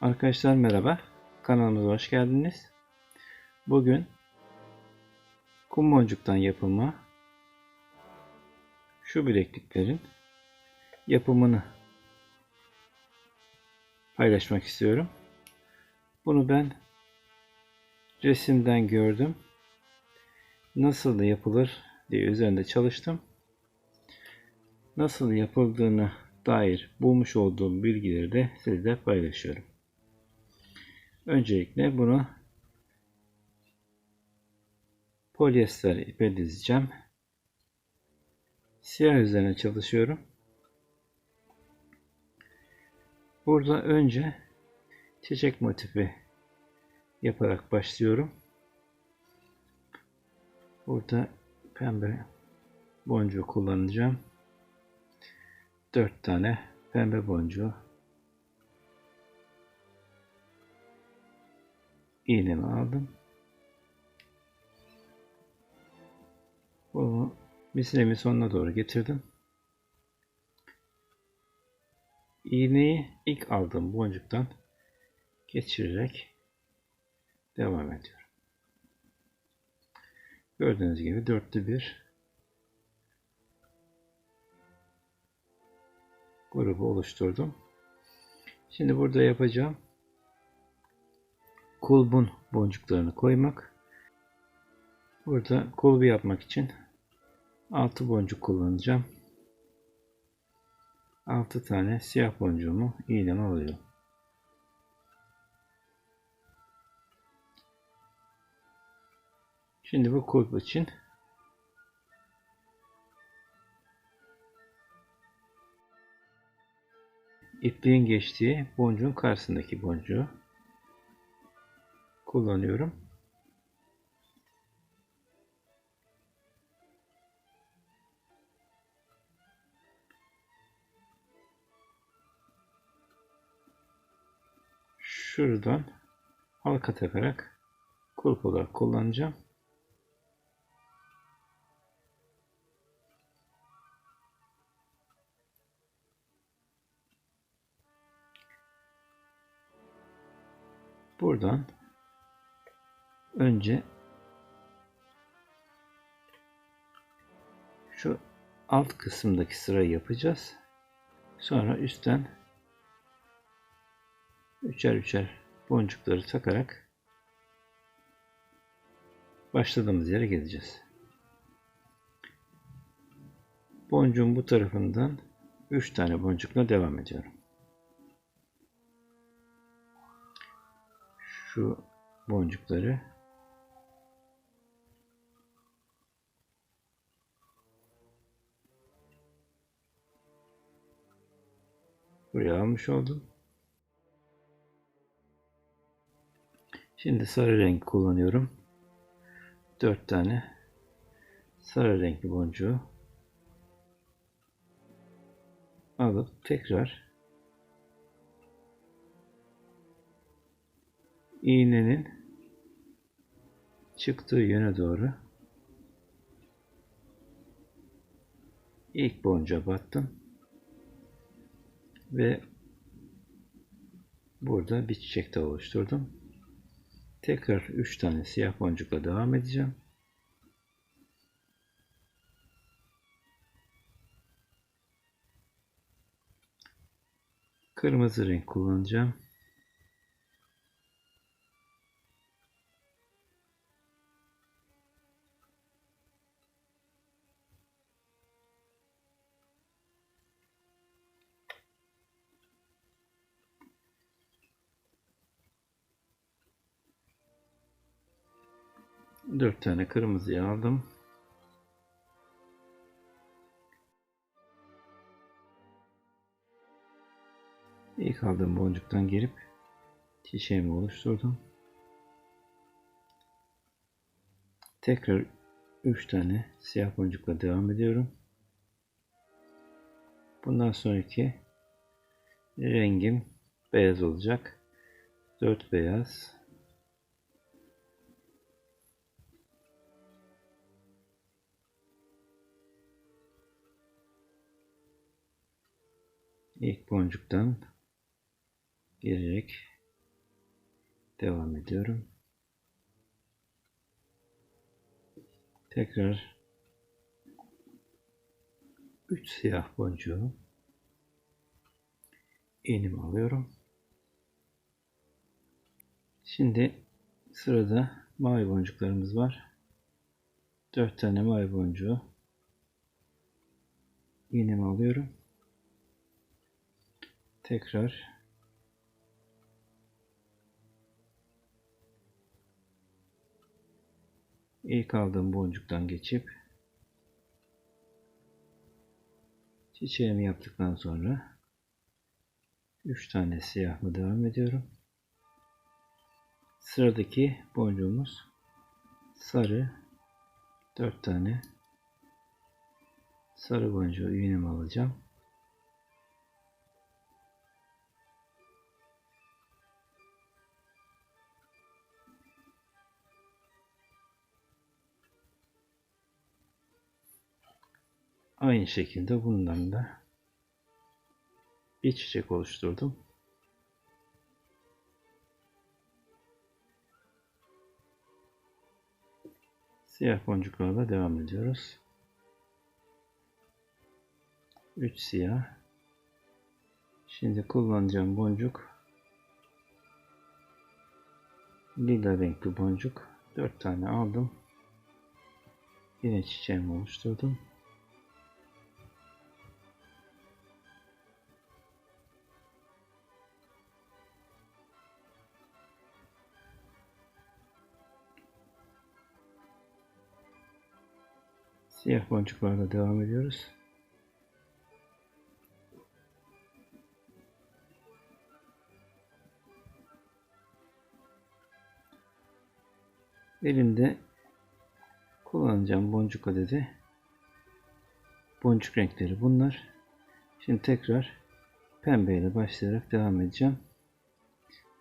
Arkadaşlar merhaba. Kanalımıza hoş geldiniz. Bugün kum boncuktan yapılma şu bilekliklerin yapımını paylaşmak istiyorum. Bunu ben resimden gördüm. Nasıl yapılır diye üzerinde çalıştım. Nasıl yapıldığını dair bulmuş olduğum bilgileri de sizle paylaşıyorum. Öncelikle bunu polyester ipe dizeceğim. Siyah üzerine çalışıyorum. Burada önce çiçek motifi yaparak başlıyorum. Burada pembe boncuğu kullanacağım. 4 tane pembe boncuğu iğnemi aldım. Bunu mislemin sonuna doğru getirdim. İğneyi ilk aldığım boncuktan geçirerek devam ediyorum. Gördüğünüz gibi dörtlü bir grubu oluşturdum. Şimdi burada yapacağım kulbun boncuklarını koymak. Burada kulbu yapmak için 6 boncuk kullanacağım. 6 tane siyah boncuğumu iğneme alıyorum. Şimdi bu kulp için ipliğin geçtiği boncuğun karşısındaki boncuğu kullanıyorum. Şuradan halka takarak kulp olarak kullanacağım. Buradan önce şu alt kısımdaki sırayı yapacağız. Sonra üstten üçer üçer boncukları takarak başladığımız yere geleceğiz. Boncuğun bu tarafından 3 tane boncukla devam ediyorum. Şu boncukları buraya almış oldum. Şimdi sarı renk kullanıyorum. 4 tane sarı renkli boncuğu alıp tekrar iğnenin çıktığı yöne doğru ilk boncuğa battım ve burada bir çiçek de oluşturdum. Tekrar 3 tane siyah boncukla devam edeceğim. Kırmızı renk kullanacağım. Dört tane kırmızıyı aldım. İlk aldığım boncuktan girip çiçeğimi oluşturdum. Tekrar 3 tane siyah boncukla devam ediyorum. Bundan sonraki rengim beyaz olacak. 4 beyaz, ilk boncuktan girerek devam ediyorum. Tekrar 3 siyah boncuğu iğnemi alıyorum. Şimdi sırada mavi boncuklarımız var. 4 tane mavi boncuğu iğnemi alıyorum. Tekrar ilk aldığım boncuktan geçip çiçeğimi yaptıktan sonra 3 tane siyahla devam ediyorum. Sıradaki boncuğumuz sarı 4 tane sarı boncuğu iğnemi alacağım. Aynı şekilde bundan da bir çiçek oluşturdum. Siyah boncuklarla devam ediyoruz. 3 siyah. Şimdi kullanacağım boncuk lila renkli boncuk. 4 tane aldım. Yine çiçeğimi oluşturdum. Siyah boncuklarla devam ediyoruz. Elimde kullanacağım boncuk adedi boncuk renkleri bunlar. Şimdi tekrar pembeyle başlayarak devam edeceğim.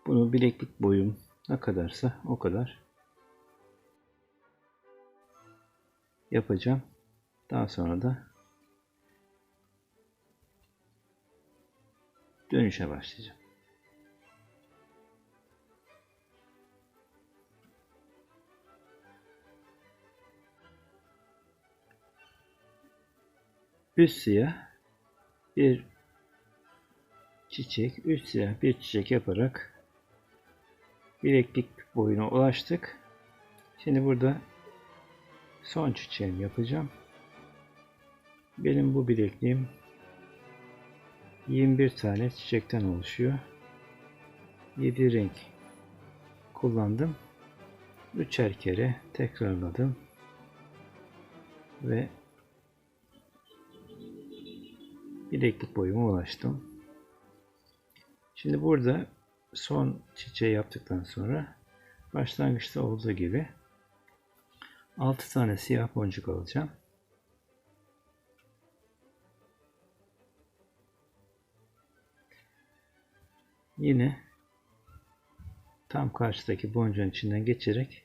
Bunu bileklik boyum ne kadarsa o kadar yapacağım. Daha sonra da dönüşe başlayacağım. Üst siyah bir çiçek, üst siyah bir çiçek yaparak bileklik boyuna ulaştık. Şimdi burada son çiçeğimi yapacağım. Benim bu bilekliğim 21 tane çiçekten oluşuyor. 7 renk kullandım. Üçer kere tekrarladım. Ve bileklik boyuma ulaştım. Şimdi burada son çiçeği yaptıktan sonra başlangıçta olduğu gibi 6 tane siyah boncuk alacağım. Yine tam karşıdaki boncuğun içinden geçerek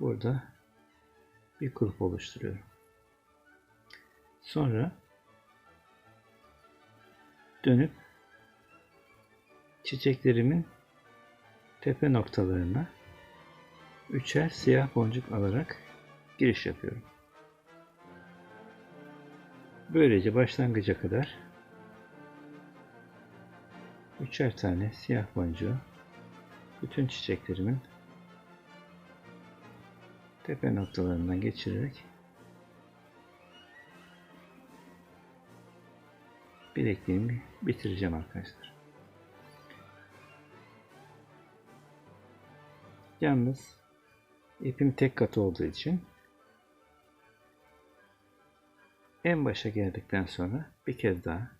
burada bir kulp oluşturuyorum. Sonra dönüp çiçeklerimin tepe noktalarına üçer siyah boncuk alarak giriş yapıyorum. Böylece başlangıca kadar üçer tane siyah boncuğu bütün çiçeklerimin tepe noktalarından geçirerek bilekliğimi bitireceğim arkadaşlar. Yalnız ipim tek kat olduğu için en başa geldikten sonra bir kez daha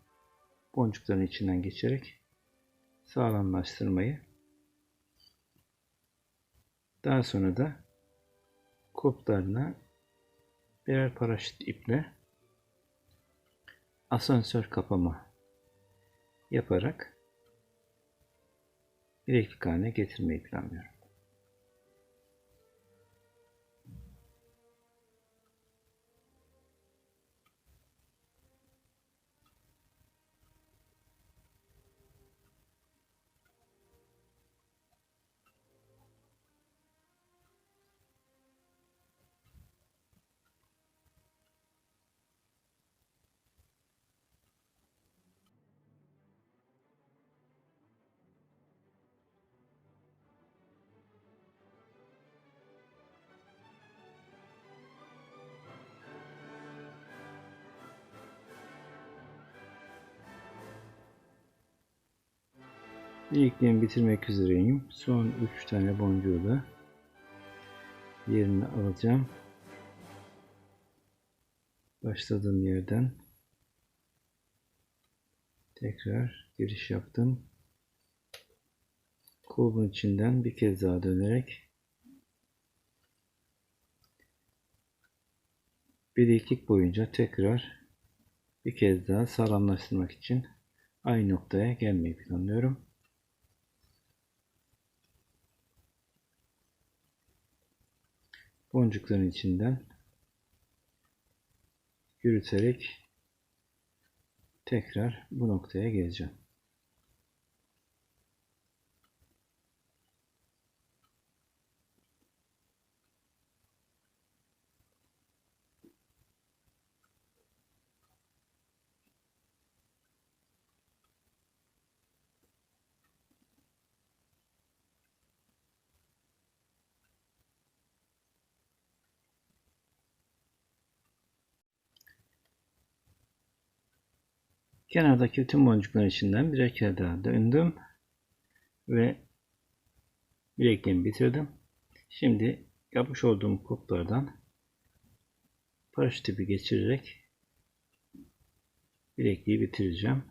boncukların içinden geçerek sağlamlaştırmayı daha sonra da kulplarına birer paraşüt iple asansör kapama yaparak bileklik haline getirmeyi planlıyorum. Bilekliğimi bitirmek üzereyim. Son 3 tane boncuğu da yerine alacağım. Başladığım yerden tekrar giriş yaptım. Kulbun içinden bir kez daha dönerek bileklik boyunca tekrar bir kez daha sağlamlaştırmak için aynı noktaya gelmeyi planlıyorum. Boncukların içinden yürüterek tekrar bu noktaya geleceğim. Kenardaki tüm boncuklar içinden birer kere daha döndüm ve bilekliğimi bitirdim. Şimdi yapmış olduğum koplardan paraşüt ipi geçirerek bilekliği bitireceğim.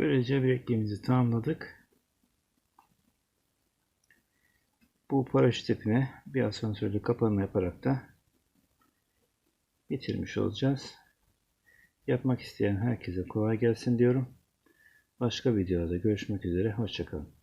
Böylece bilekliğimizi tamamladık. Bu paraşüt ipine bir asansörlü kapanma yaparak da bitirmiş olacağız. Yapmak isteyen herkese kolay gelsin diyorum. Başka videoda görüşmek üzere. Hoşçakalın.